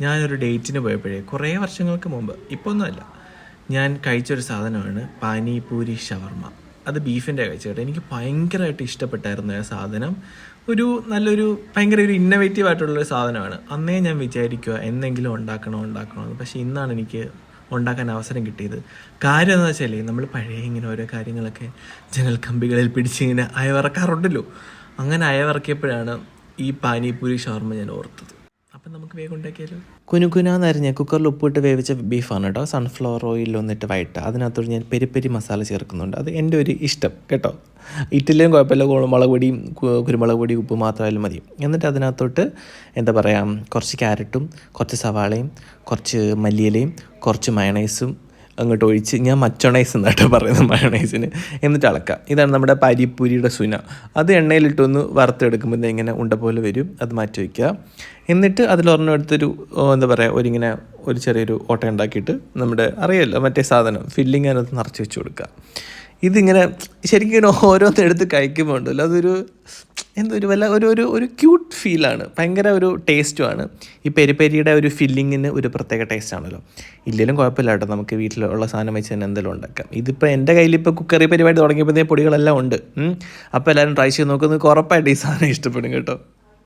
ഞാനൊരു ഡേറ്റിന് പോയപ്പോഴേ കുറേ വർഷങ്ങൾക്ക് മുമ്പ് ഇപ്പോൾ ഒന്നുമല്ല ഞാൻ കഴിച്ചൊരു സാധനമാണ് പാനിപൂരി ഷവർമ്മ. അത് ബീഫിന്റെ കഴിച്ചത്. എനിക്ക് ഭയങ്കരമായിട്ട് ഇഷ്ടപ്പെട്ടായിരുന്നു ആ സാധനം. ഒരു നല്ലൊരു ഭയങ്കര ഒരു ഇന്നവേറ്റീവ് ആയിട്ടുള്ളൊരു സാധനമാണ്. അന്നേ ഞാൻ വിചാരിക്കുക എന്തെങ്കിലും ഉണ്ടാക്കണോ ഉണ്ടാക്കണോ എന്ന്. പക്ഷേ ഇന്നാണ് എനിക്ക് ഉണ്ടാക്കാൻ അവസരം കിട്ടിയത്. കാര്യം എന്താ വെച്ചാൽ നമ്മൾ പഴയ ഇങ്ങനെ ഓരോ കാര്യങ്ങളൊക്കെ ജനൽ കമ്പികളിൽ പിടിച്ചിങ്ങനെ അയവിറക്കാറുണ്ടല്ലോ. അങ്ങനെ അയവിറക്കിയപ്പോഴാണ് ഈ പാനിപൂരി ഷവർമ്മ ഞാൻ ഓർത്തത്. നമുക്ക് വേഗം ഉണ്ടാക്കിയാലോ? കുനുകുനാന്നരിഞ്ഞ കുക്കറിൽ ഉപ്പിട്ട് വേവിച്ച ബീഫാണ് കേട്ടോ സൺഫ്ലവർ ഓയിൽ ഒന്നിട്ട് വൈകിട്ട് അതിനകത്തോട് ഞാൻ പെരി പെരി മസാല ചേർക്കുന്നുണ്ട്. അത് എന്റെ ഒരു ഇഷ്ടം കേട്ടോ. ഇറ്റിലും കുഴപ്പമില്ല. മുളക് പൊടിയും കുരുമുളക് പൊടിയും ഉപ്പ് മാത്രമായാലും മതി. എന്നിട്ട് അതിനകത്തോട്ട് എന്താ പറയുക കുറച്ച് ക്യാരറ്റും കുറച്ച് സവാളയും കുറച്ച് മല്ലിയിലയും കുറച്ച് മയണൈസും അങ്ങോട്ട് ഒഴിച്ച് ഞാൻ മച്ചോണൈസ് എന്നാട്ടോ പറയുന്നത് മയണൈസിന്. എന്നിട്ട് അളക്കാം. ഇതാണ് നമ്മുടെ പരിപ്പൂരിയുടെ സുന. അത് എണ്ണയിലിട്ടൊന്ന് വറുത്തെടുക്കുമ്പോൾ ഇങ്ങനെ ഉണ്ട പോലെ വരും. അത് മാറ്റി വയ്ക്കുക എന്നിട്ട് അതിലൊരെണ്ണം എടുത്തൊരു എന്താ പറയുക ഒരിങ്ങനെ ഒരു ചെറിയൊരു ഓട്ട ഉണ്ടാക്കിയിട്ട് നമ്മുടെ അറിയാമല്ലോ മറ്റേ സാധനം ഫില്ലിങ് അതിനകത്ത് നിറച്ച് വെച്ച് കൊടുക്കുക ഇതിങ്ങനെ ശരിക്കും ഓരോന്ന് എടുത്ത് കഴിക്കുമ്പോൾ ഉണ്ടല്ലോ അതൊരു എന്തോ ഒരു വല്ല ഒരു ഒരു ഒരു ക്യൂട്ട് ഫീലാണ് ഭയങ്കര ഒരു ടേസ്റ്റുമാണ് ഈ പെരിപ്പെരിയുടെ ഒരു ഫില്ലിങ്ങിന് ഒരു പ്രത്യേക ടേസ്റ്റാണല്ലോ ഇല്ലെങ്കിലും കുഴപ്പമില്ല കേട്ടോ. നമുക്ക് വീട്ടിലുള്ള സാധനം വെച്ച് തന്നെ എന്തെങ്കിലും ഉണ്ടാക്കാം. ഇതിപ്പോൾ എന്റെ കയ്യിൽ ഇപ്പോൾ കുക്കറി പരിപാടി തുടങ്ങിയപ്പോഴത്തേ പൊടികളെല്ലാം ഉണ്ട്. അപ്പോൾ എല്ലാവരും ട്രൈ ചെയ്ത് നോക്കുന്നത് ഉറപ്പായിട്ട് ഈ സാധനം ഇഷ്ടപ്പെടും കേട്ടോ.